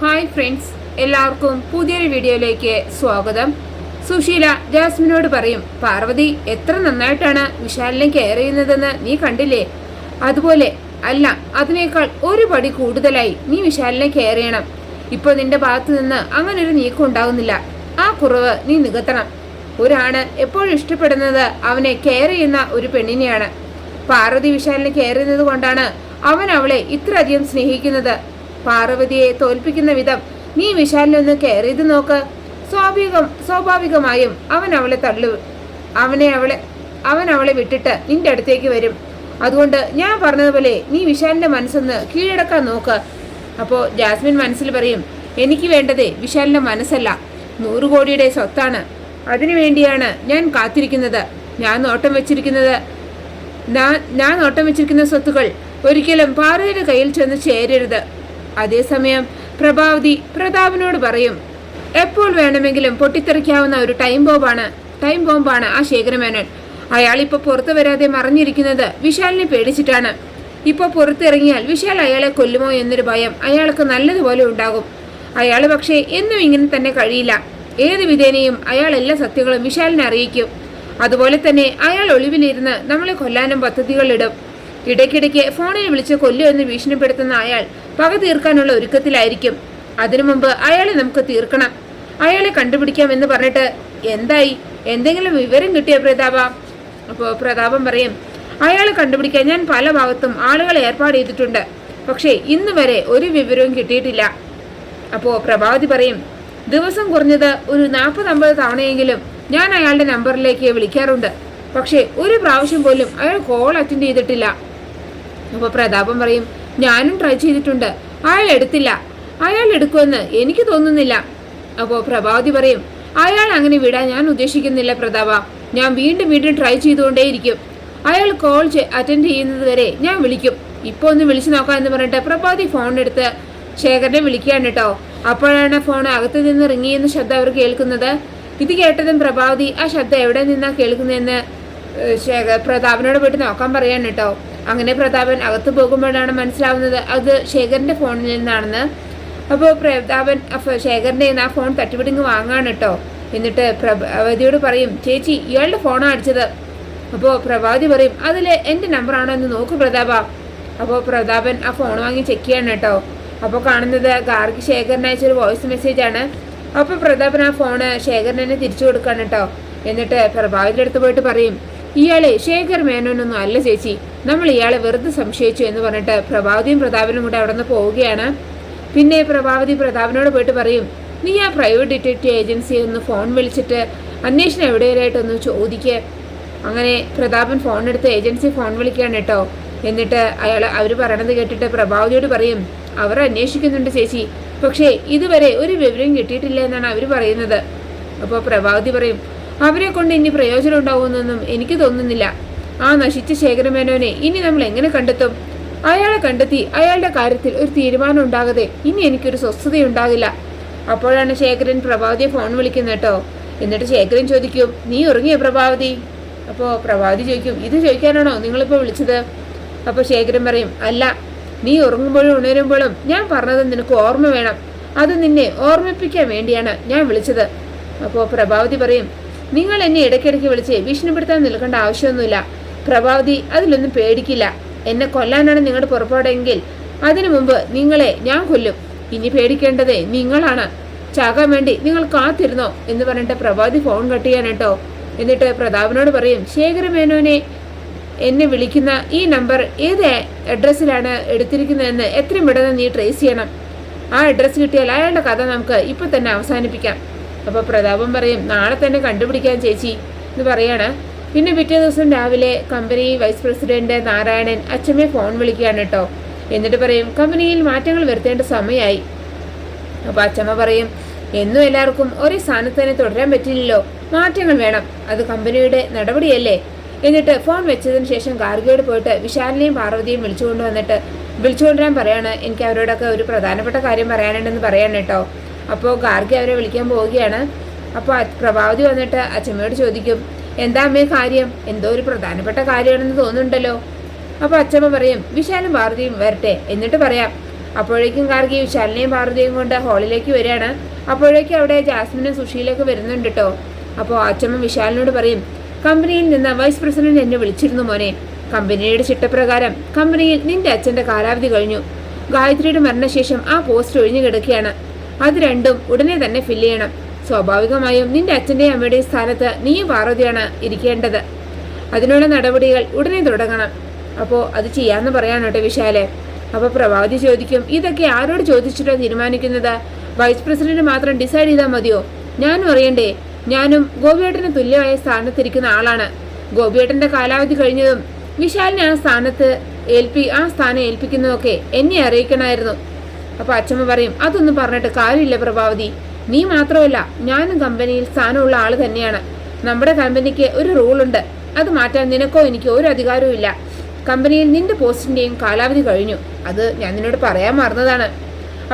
Hi friends എല്ലാവർക്കും പുതിയൊരു വീഡിയോയിലേക്ക് സ്വാഗതം. സുശീല ജാസ്മിനോട് പറയും പാർവതി എത്ര നന്നായിട്ടാണ് വിശാലിനെ കെയർ ചെയ്യുന്നതെന്ന് നീ കണ്ടില്ലേ? അതുപോലെ അല്ല അതിനേക്കാൾ ഒരു പടി കൂടുതലായി നീ വിശാലിനെ കെയർ ചെയ്യണം. ഇപ്പോൾ നിന്റെ ഭാഗത്തു നിന്ന് അങ്ങനെ ഒരു നീക്കം ഉണ്ടാകുന്നില്ല. ആ കുറവ് നീ നികത്തണം. ഒരാണ് എപ്പോഴും ഇഷ്ടപ്പെടുന്നത് അവനെ കെയർ ചെയ്യുന്ന ഒരു പെണ്ണിനെയാണ്. പാർവതി വിശാലിനെ കെയർ ചെയ്യുന്നത് കൊണ്ടാണ് അവൻ അവളെ ഇത്രയധികം സ്നേഹിക്കുന്നത്. പാർവതിയെ തോൽപ്പിക്കുന്ന വിധം നീ വിശാലിനൊന്ന് കയറിയത് നോക്ക്. സ്വാഭാവികം സ്വാഭാവികമായും അവൻ അവളെ തള്ളു. അവനെ അവളെ അവൻ അവളെ വിട്ടിട്ട് നിന്റെ അടുത്തേക്ക് വരും. അതുകൊണ്ട് ഞാൻ പറഞ്ഞതുപോലെ നീ വിശാലിന്റെ മനസ്സൊന്ന് കീഴടക്കാൻ നോക്ക്. അപ്പോൾ ജാസ്മിൻ മനസ്സിൽ പറയും എനിക്ക് വേണ്ടതേ വിശാലിന്റെ മനസ്സല്ല. നൂറ് കോടിയുടെ സ്വത്താണ്. അതിനു വേണ്ടിയാണ് ഞാൻ കാത്തിരിക്കുന്നത്. ഞാൻ നോട്ടം വെച്ചിരിക്കുന്നത് ഞാൻ നോട്ടം വെച്ചിരിക്കുന്ന സ്വത്തുക്കൾ ഒരിക്കലും പാർവതിയുടെ കയ്യിൽ ചെന്ന് ചേരരുത്. അതേസമയം പ്രഭാവതി പ്രതാപനോട് പറയും എപ്പോൾ വേണമെങ്കിലും പൊട്ടിത്തെറിക്കാവുന്ന ഒരു ടൈം ബോംബാണ് ടൈം ബോംബാണ് ആ ശേഖരമേനോൻ. അയാൾ ഇപ്പൊ പുറത്തു വരാതെ മറിഞ്ഞിരിക്കുന്നത് വിശാലിനെ പേടിച്ചിട്ടാണ്. ഇപ്പൊ പുറത്തിറങ്ങിയാൽ വിശാൽ അയാളെ കൊല്ലുമോ എന്നൊരു ഭയം അയാൾക്ക് നല്ലതുപോലെ ഉണ്ടാകും. അയാൾ പക്ഷേ എന്നും ഇങ്ങനെ തന്നെ കഴിയില്ല. ഏത് വിധേനയും അയാൾ എല്ലാ സത്യങ്ങളും വിശാലിനെ അറിയിക്കും. അതുപോലെ തന്നെ അയാൾ ഒളിവിലിരുന്ന് നമ്മളെ കൊല്ലാനും പദ്ധതികളിടും. ഇടയ്ക്കിടയ്ക്ക് ഫോണിൽ വിളിച്ച് കൊല്ലുമെന്ന് ഭീഷണിപ്പെടുത്തുന്ന അയാൾ പക തീർക്കാനുള്ള ഒരുക്കത്തിലായിരിക്കും. അതിനു മുമ്പ് അയാളെ നമുക്ക് തീർക്കണം. അയാളെ കണ്ടുപിടിക്കാം എന്ന് പറഞ്ഞിട്ട് എന്തായി? എന്തെങ്കിലും വിവരം കിട്ടിയ പ്രതാപ? അപ്പോൾ പ്രതാപം പറയും അയാളെ കണ്ടുപിടിക്കാൻ ഞാൻ പല ഭാഗത്തും ആളുകളെ ഏർപ്പാട് ചെയ്തിട്ടുണ്ട്. പക്ഷേ ഇന്ന് വരെ ഒരു വിവരവും കിട്ടിയിട്ടില്ല. അപ്പോൾ പ്രഭാവതി പറയും ദിവസം കുറഞ്ഞത് ഒരു നാൽപ്പത് അമ്പത് തവണയെങ്കിലും ഞാൻ അയാളുടെ നമ്പറിലേക്ക് വിളിക്കാറുണ്ട്. പക്ഷേ ഒരു പ്രാവശ്യം പോലും അയാൾ കോൾ അറ്റൻഡ് ചെയ്തിട്ടില്ല. അപ്പോൾ പ്രതാപം പറയും ഞാനും ട്രൈ ചെയ്തിട്ടുണ്ട്. അയാൾ എടുത്തില്ല. അയാൾ എടുക്കുമെന്ന് എനിക്ക് തോന്നുന്നില്ല. അപ്പോൾ പ്രഭാവതി പറയും അയാൾ അങ്ങനെ വിടാൻ ഞാൻ ഉദ്ദേശിക്കുന്നില്ല പ്രതാപ. ഞാൻ വീണ്ടും വീണ്ടും ട്രൈ ചെയ്തുകൊണ്ടേയിരിക്കും. അയാൾ കോൾ അറ്റൻഡ് ചെയ്യുന്നത് വരെ ഞാൻ വിളിക്കും. ഇപ്പോൾ ഒന്ന് വിളിച്ചു നോക്കാം എന്ന് പറഞ്ഞിട്ട് പ്രഭാതി ഫോൺ എടുത്ത് ശേഖരനെ വിളിക്കുകയാണ് കേട്ടോ. അപ്പോഴാണ് ഫോൺ അകത്ത് നിന്ന് റിങ്ങി എന്ന ശബ്ദം അവർ കേൾക്കുന്നത്. ഇത് കേട്ടതും പ്രഭാവതി ആ ശബ്ദം എവിടെ നിന്നാ കേൾക്കുന്നതെന്ന് ശേഖർ പ്രതാപനോട് പോയിട്ട് നോക്കാൻ പറയാൻ കേട്ടോ. അങ്ങനെ പ്രതാപൻ അകത്ത് പോകുമ്പോഴാണ് മനസ്സിലാവുന്നത് അത് ശേഖറിന്റെ ഫോണിൽ നിന്നാണെന്ന്. അപ്പോൾ പ്രതാപൻ ശേഖരന്റെ ആ ഫോൺ തട്ടിപ്പിടിങ്ങ് വാങ്ങാണ് കേട്ടോ എന്നിട്ട് പ്രഭാവതിയോട് പറയും ചേച്ചി ഇയാളുടെ ഫോണാണ് അടിച്ചത്. അപ്പോൾ പ്രഭാതി പറയും അതിൽ എന്റെ നമ്പറാണോ എന്ന് നോക്ക് പ്രതാപ. അപ്പോൾ പ്രതാപൻ ആ ഫോൺ വാങ്ങി ചെക്ക് ചെയ്യാണ് കേട്ടോ അപ്പോൾ കാണുന്നത് ഗാർഗി ശേഖരൻ അയച്ചൊരു വോയിസ് മെസ്സേജ് ആണ്. അപ്പോൾ പ്രതാപൻ ആ ഫോണ് ശേഖരൻ തന്നെ തിരിച്ചു കൊടുക്കാണ് കേട്ടോ എന്നിട്ട് പ്രഭാവതിയുടെ അടുത്ത് പോയിട്ട് പറയും ഇയാളെ ശേഖർ മേനോനൊന്നും അല്ല ചേച്ചി. നമ്മൾ ഇയാളെ വെറുതെ സംശയിച്ചു എന്ന് പറഞ്ഞിട്ട് പ്രഭാവതിയും പ്രതാപനും കൂടെ അവിടെ നിന്ന് പോവുകയാണ്. പിന്നെ പ്രഭാവതി പ്രതാപനോട് പോയിട്ട് പറയും നീ ആ പ്രൈവറ്റ് ഡിറ്റക്റ്റീവ് ഏജൻസിയിൽ ഒന്ന് ഫോൺ വിളിച്ചിട്ട് അന്വേഷണം എവിടെയായിട്ടൊന്ന് ചോദിക്കുക അങ്ങനെ പ്രതാപൻ ഫോൺ എടുത്ത് ഏജൻസി ഫോൺ വിളിക്കുകയാണ് കേട്ടോ. എന്നിട്ട് അയാൾ അവർ പറയണത് കേട്ടിട്ട് പ്രഭാവതിയോട് പറയും അവർ അന്വേഷിക്കുന്നുണ്ട് ചേച്ചി. പക്ഷേ ഇതുവരെ ഒരു വിവരം കിട്ടിയിട്ടില്ല എന്നാണ് അവർ പറയുന്നത്. അപ്പോൾ പ്രഭാവതി പറയും അവരെ കൊണ്ട് ഇനി പ്രയോജനം ഉണ്ടാവുമെന്നൊന്നും എനിക്ക് തോന്നുന്നില്ല. ആ നശിച്ച ശേഖരമേനോനെ ഇനി നമ്മൾ എങ്ങനെ കണ്ടെത്തും? അയാളെ കണ്ടെത്തി അയാളുടെ കാര്യത്തിൽ ഒരു തീരുമാനം ഉണ്ടാകാതെ ഇനി എനിക്കൊരു സ്വസ്ഥതയുണ്ടാകില്ല. അപ്പോഴാണ് ശേഖരൻ പ്രഭാവതിയെ ഫോൺ വിളിക്കുന്നത് കേട്ടോ. എന്നിട്ട് ശേഖരൻ ചോദിക്കും നീ ഉറങ്ങിയോ പ്രഭാവതി? അപ്പോൾ പ്രഭാവതി ചോദിക്കും ഇത് ചോദിക്കാനാണോ നിങ്ങളിപ്പോൾ വിളിച്ചത്? അപ്പോൾ ശേഖരൻ പറയും അല്ല നീ ഉറങ്ങുമ്പോഴും ഉണരുമ്പോഴും ഞാൻ പറഞ്ഞത് നിനക്ക് ഓർമ്മ വേണം. അത് നിന്നെ ഓർമ്മിപ്പിക്കാൻ വേണ്ടിയാണ് ഞാൻ വിളിച്ചത്. അപ്പോൾ പ്രഭാവതി പറയും നിങ്ങൾ എന്നെ ഇടയ്ക്കിടയ്ക്ക് വിളിച്ച് ഭീഷണിപ്പെടുത്താൻ നിൽക്കേണ്ട ആവശ്യമൊന്നുമില്ല. പ്രഭാവതി അതിലൊന്നും പേടിക്കില്ല. എന്നെ കൊല്ലാനാണ് നിങ്ങളുടെ പുറപ്പാടെങ്കിൽ അതിനു മുമ്പ് നിങ്ങളെ ഞാൻ കൊല്ലും. ഇനി പേടിക്കേണ്ടതേ നിങ്ങളാണ്. ചാകാൻ വേണ്ടി നിങ്ങൾ കാത്തിരുന്നോ എന്ന് പറഞ്ഞിട്ട് പ്രഭാതി ഫോൺ കട്ട് ചെയ്യാൻ കേട്ടോ. എന്നിട്ട് പ്രതാപനോട് പറയും ശേഖരമേനോനെ എന്നെ വിളിക്കുന്ന ഈ നമ്പർ ഏത് അഡ്രസ്സിലാണ് എടുത്തിരിക്കുന്നതെന്ന് എത്രയും പെട്ടെന്ന് നീ ട്രേസ് ചെയ്യണം. ആ അഡ്രസ്സ് കിട്ടിയാൽ അയാളുടെ കഥ നമുക്ക് ഇപ്പം തന്നെ അവസാനിപ്പിക്കാം. അപ്പോൾ പ്രതാപം പറയും നാളെ തന്നെ കണ്ടുപിടിക്കാൻ ചേച്ചി എന്ന് പറയാണ്. പിന്നെ പിറ്റേ ദിവസം രാവിലെ കമ്പനി വൈസ് പ്രസിഡന്റ് നാരായണൻ അച്ഛമ്മയെ ഫോൺ വിളിക്കുകയാണ് കേട്ടോ. എന്നിട്ട് പറയും കമ്പനിയിൽ മാറ്റങ്ങൾ വരുത്തേണ്ട സമയമായി അപ്പോൾ അച്ഛമ്മ പറയും എന്നും എല്ലാവർക്കും ഒരേ സ്ഥാനത്ത് തന്നെ തുടരാൻ പറ്റില്ലല്ലോ. മാറ്റങ്ങൾ വേണം. അത് കമ്പനിയുടെ നടപടിയല്ലേ? എന്നിട്ട് ഫോൺ വെച്ചതിന് ശേഷം ഗാർഗിയോട് പോയിട്ട് വിശാലിനെയും പാർവതിയും വിളിച്ചുകൊണ്ട് വന്നിട്ട് വിളിച്ചുകൊണ്ടുവരാൻ പറയാണ്. എനിക്ക് അവരോടൊക്കെ ഒരു പ്രധാനപ്പെട്ട കാര്യം പറയാനുണ്ടെന്ന് പറയാൻ കേട്ടോ. അപ്പോൾ ഗാർഗി അവരെ വിളിക്കാൻ പോവുകയാണ്. അപ്പോൾ പ്രഭാവതി വന്നിട്ട് അച്ഛമ്മയോട് ചോദിക്കും എന്താ അമ്മേ കാര്യം? എന്തോ ഒരു പ്രധാനപ്പെട്ട കാര്യമാണെന്ന് തോന്നുന്നുണ്ടല്ലോ. അപ്പോൾ അച്ഛമ്മ പറയും വിശാലും പാർവതിയും വരട്ടെ എന്നിട്ട് പറയാം. അപ്പോഴേക്കും ഗാർഗി വിശാലിനെയും പാർവതിയും കൊണ്ട് ഹാളിലേക്ക് വരികയാണ്. അപ്പോഴേക്കും അവിടെ ജാസ്മിനും സുഷിയിലേക്ക് വരുന്നുണ്ട് കേട്ടോ അപ്പോൾ അച്ഛമ്മ വിശാലിനോട് പറയും കമ്പനിയിൽ നിന്ന് വൈസ് പ്രസിഡന്റ് എന്നെ വിളിച്ചിരുന്നു മോനെ. കമ്പനിയുടെ ചിട്ടപ്രകാരം കമ്പനിയിൽ നിന്റെ അച്ഛന്റെ കാലാവധി കഴിഞ്ഞു. ഗായത്രിയുടെ മരണശേഷം ആ പോസ്റ്റ് ഒഴിഞ്ഞു കിടക്കുകയാണ്. അത് രണ്ടും ഉടനെ തന്നെ ഫില്ല് ചെയ്യണം. സ്വാഭാവികമായും നിന്റെ അച്ഛന്റെയും അമ്മയുടെയും സ്ഥാനത്ത് നീ പാർവതിയാണ് ഇരിക്കേണ്ടത്. അതിനുള്ള നടപടികൾ ഉടനെ തുടങ്ങണം. അപ്പോൾ അത് ചെയ്യാമെന്ന് പറയാൻ കേട്ടോ വിശാലെ? അപ്പോൾ പ്രഭാതി ചോദിക്കും ഇതൊക്കെ ആരോട് ചോദിച്ചിട്ടോ തീരുമാനിക്കുന്നത്? വൈസ് പ്രസിഡന്റ് മാത്രം ഡിസൈഡ് ചെയ്താൽ മതിയോ? ഞാനും അറിയണ്ടേ ഞാനും ഗോപിയേട്ടന് തുല്യമായ സ്ഥാനത്തിരിക്കുന്ന ആളാണ്. ഗോപിയേട്ടന്റെ കാലാവധി കഴിഞ്ഞതും വിശാലിനെ ആ സ്ഥാനത്ത് ഏൽപ്പി ആ സ്ഥാനം ഏൽപ്പിക്കുന്നതൊക്കെ എന്നെ അറിയിക്കണമായിരുന്നു. അപ്പൊ അച്ഛമ്മ പറയും അതൊന്നും പറഞ്ഞിട്ട് കാര്യമില്ല പ്രഭാവതി. നീ മാത്രമല്ല ഞാനും കമ്പനിയിൽ സ്ഥാനമുള്ള ആൾ തന്നെയാണ്. നമ്മുടെ കമ്പനിക്ക് ഒരു റൂളുണ്ട് അത് മാറ്റാൻ നിനക്കോ എനിക്കോ ഒരു അധികാരവും ഇല്ല. കമ്പനിയിൽ നിന്റെ പോസ്റ്റിന്റെയും കാലാവധി കഴിഞ്ഞു. അത് ഞാൻ നിന്നോട് പറയാൻ മറന്നതാണ്.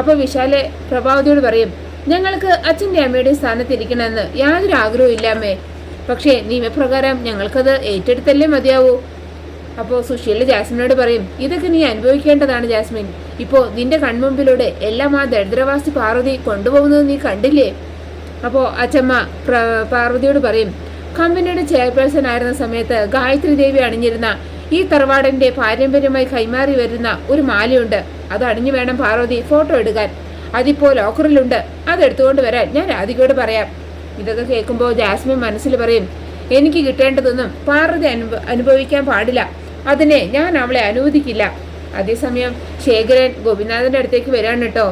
അപ്പോൾ വിശാലെ പ്രഭാവതിയോട് പറയും ഞങ്ങൾക്ക് അച്ഛന്റെ അമ്മയുടെയും സ്ഥാനത്തിരിക്കണമെന്ന് യാതൊരു ആഗ്രഹവും ഇല്ലാമേ പക്ഷേ നിയമപ്രകാരം ഞങ്ങൾക്കത് ഏറ്റെടുത്തല്ലേ മതിയാവൂ? അപ്പോൾ സുശീല ജാസ്മിനോട് പറയും ഇതൊക്കെ നീ അനുഭവിക്കേണ്ടതാണ് ജാസ്മിൻ. ഇപ്പോൾ നിന്റെ കൺമുമ്പിലൂടെ എല്ലാം ആ ദരിദ്രവാസി പാർവതി കൊണ്ടുപോകുന്നത് നീ കണ്ടില്ലേ? അപ്പോൾ അച്ചമ്മ പാർവതിയോട് പറയും കമ്പനിയുടെ ചെയർപേഴ്സൺ ആയിരുന്ന സമയത്ത് ഗായത്രി ദേവി അണിഞ്ഞിരുന്ന ഈ തറവാടിന്റെ പാരമ്പര്യമായി കൈമാറി വരുന്ന ഒരു മാലയുണ്ട്. അത് അണിഞ്ഞു വേണം പാർവതി ഫോട്ടോ എടുക്കാൻ. അതിപ്പോ ലോക്കറിലുണ്ട്. അത് എടുത്തുകൊണ്ട് വരാൻ ഞാൻ രാധികയോട് പറയാം. ഇതൊക്കെ കേൾക്കുമ്പോൾ ജാസ്മിൻ മനസ്സിൽ പറയും എനിക്ക് കിട്ടേണ്ടതൊന്നും പാർവതി അനുഭവിക്കാൻ പാടില്ല. അതിനെ ഞാൻ അവളെ അനുവദിക്കില്ല. അതേസമയം ശേഖരൻ ഗോപിനാഥന്റെ അടുത്തേക്ക് വരാണ് കേട്ടോ.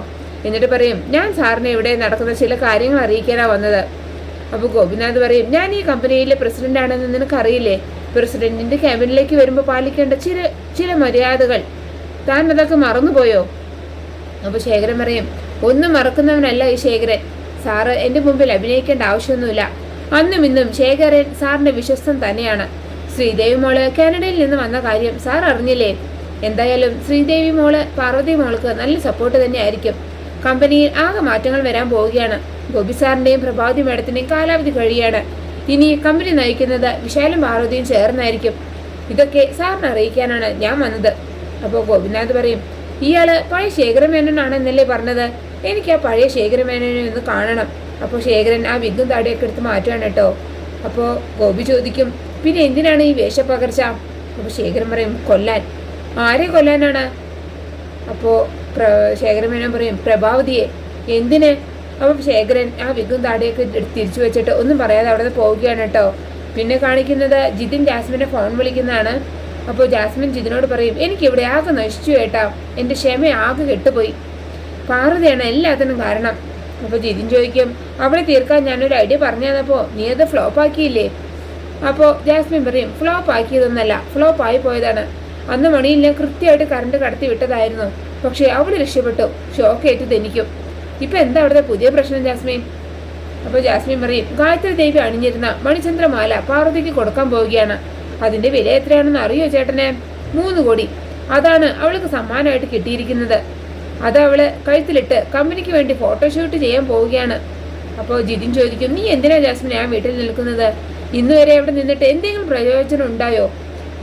എന്നിട്ട് പറയും ഞാൻ സാറിനെ ഇവിടെ നടക്കുന്ന ചില കാര്യങ്ങൾ അറിയിക്കാനാ വന്നത്. അപ്പോൾ ഗോപിനാഥ് പറയും ഞാൻ ഈ കമ്പനിയിലെ പ്രസിഡന്റ് ആണെന്ന് നിനക്കറിയില്ലേ? പ്രസിഡന്റിന്റെ ക്യാബിനിലേക്ക് വരുമ്പോൾ പാലിക്കേണ്ട ചില ചില മര്യാദകൾ. താൻ അതൊക്കെ മറന്നുപോയോ? അപ്പോൾ ശേഖരൻ പറയും ഒന്നും മറക്കുന്നവനല്ല ഈ ശേഖരൻ. സാറ് എന്റെ മുമ്പിൽ അഭിനയിക്കേണ്ട ആവശ്യമൊന്നുമില്ല. അന്നും ഇന്നും ശേഖരൻ സാറിന്റെ വിശ്വസ്തം തന്നെയാണ്. ശ്രീദേവി മോൾ കാനഡയിൽ നിന്ന് വന്ന കാര്യം സാർ അറിഞ്ഞില്ലേ? എന്തായാലും ശ്രീദേവി മോൾ പാർവതി മോൾക്ക് നല്ല സപ്പോർട്ട് തന്നെയായിരിക്കും. കമ്പനിയിൽ ആകെ മാറ്റങ്ങൾ വരാൻ പോവുകയാണ്. ഗോപി സാറിന്റെയും പ്രഭാവതി മേഡത്തിന്റെയും കാലാവധി കഴിയാണ് ഇനി കമ്പനി നയിക്കുന്നത് വിശാലും പാർവതിയും ചേർന്നായിരിക്കും. ഇതൊക്കെ സാറിനെ അറിയിക്കാനാണ് ഞാൻ വന്നത്. അപ്പോൾ ഗോപിനാഥ് പറയും ഇയാൾ പഴയ ശേഖരമേനോനാണെന്നല്ലേ പറഞ്ഞത്? എനിക്ക് ആ പഴയ ശേഖരമേനോനെ ഒന്ന് കാണണം. അപ്പോൾ ശേഖരൻ ആ വിഗും താടിയൊക്കെ എടുത്ത് മാറ്റുകയാണ് കേട്ടോ. അപ്പോൾ ഗോപി ചോദിക്കും പിന്നെ എന്തിനാണ് ഈ വേഷപ്പകർച്ച? അപ്പോൾ ശേഖരൻ പറയും കൊല്ലാൻ. ആരെ കൊല്ലാനാണ്? അപ്പോൾ ശേഖരമേനോൻ പറയും പ്രഭാവതിയെ എന്തിന്? അപ്പോൾ ശേഖരൻ ആ വിഗും താടിയൊക്കെ തിരിച്ചു വെച്ചിട്ട് ഒന്നും പറയാതെ അവിടെ നിന്ന് പോവുകയാണ് കേട്ടോ. പിന്നെ കാണിക്കുന്നത് ജിതിൻ ജാസ്മിനെ ഫോൺ വിളിക്കുന്നതാണ്. അപ്പോൾ ജാസ്മിൻ ജിതിനോട് പറയും എനിക്ക് ഇവിടെ ആകെ നശിച്ചു കേട്ടാ എന്റെ ക്ഷമ ആകെ കെട്ടുപോയി. പാർവതിയാണ് എല്ലാത്തിനും കാരണം. അപ്പോൾ ജിതിൻ ചോദിക്കും അവളെ തീർക്കാൻ ഞാനൊരു ഐഡിയ പറഞ്ഞു നീ അത് ഫ്ലോപ്പ് ആക്കിയില്ലേ അപ്പോൾ ജാസ്മിൻ പറയും ഫ്ലോപ്പ് ആക്കിയതൊന്നല്ല ഫ്ലോപ്പ് ആയി പോയതാണ്. അന്ന് മണിയെല്ലാം കൃത്യമായിട്ട് കറണ്ട് കടത്തി വിട്ടതായിരുന്നു. പക്ഷേ അവിടെ രക്ഷപ്പെട്ടു. ഷോക്കേറ്റ് തെനിക്കും ഇപ്പൊ എന്താ അവിടുത്തെ പുതിയ പ്രശ്നം ജാസ്മിൻ? അപ്പോൾ ജാസ്മിൻ പറയും ഗായത്രി ദേവി അണിഞ്ഞിരുന്ന മണിചന്ദ്രമാല പാർവതിക്ക് കൊടുക്കാൻ പോവുകയാണ്. അതിന്റെ വില എത്രയാണെന്ന് അറിയോ ചേട്ടനെ? മൂന്ന് കോടി. അതാണ് അവൾക്ക് സമ്മാനമായിട്ട് കിട്ടിയിരിക്കുന്നത്. അത് അവൾ കഴുത്തിലിട്ട് കമ്പനിക്ക് വേണ്ടി ഫോട്ടോഷൂട്ട് ചെയ്യാൻ പോവുകയാണ്. അപ്പോൾ ജിതിൻ ചോദിക്കും നീ എന്തിനാ ജാസ്മിൻ ആ വീട്ടിൽ നിൽക്കുന്നത്? ഇന്നുവരെ അവിടെ നിന്നിട്ട് എന്തെങ്കിലും പ്രയോജനം ഉണ്ടായോ?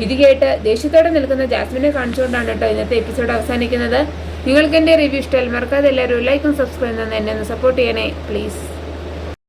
ഇത് കേട്ട് ദേഷ്യത്തോടെ നിൽക്കുന്ന ജാസ്മിനെ കാണിച്ചുകൊണ്ടാണ് കേട്ടോ ഇന്നത്തെ എപ്പിസോഡ് അവസാനിക്കുന്നത്. നിങ്ങൾക്ക് എന്റെ റിവ്യൂ ഇഷ്ടമായി മറക്കാതെ എല്ലാവരും ലൈക്കും സബ്സ്ക്രൈബ് തന്നെ എന്നെ സപ്പോർട്ട് ചെയ്യണേ. പ്ലീസ്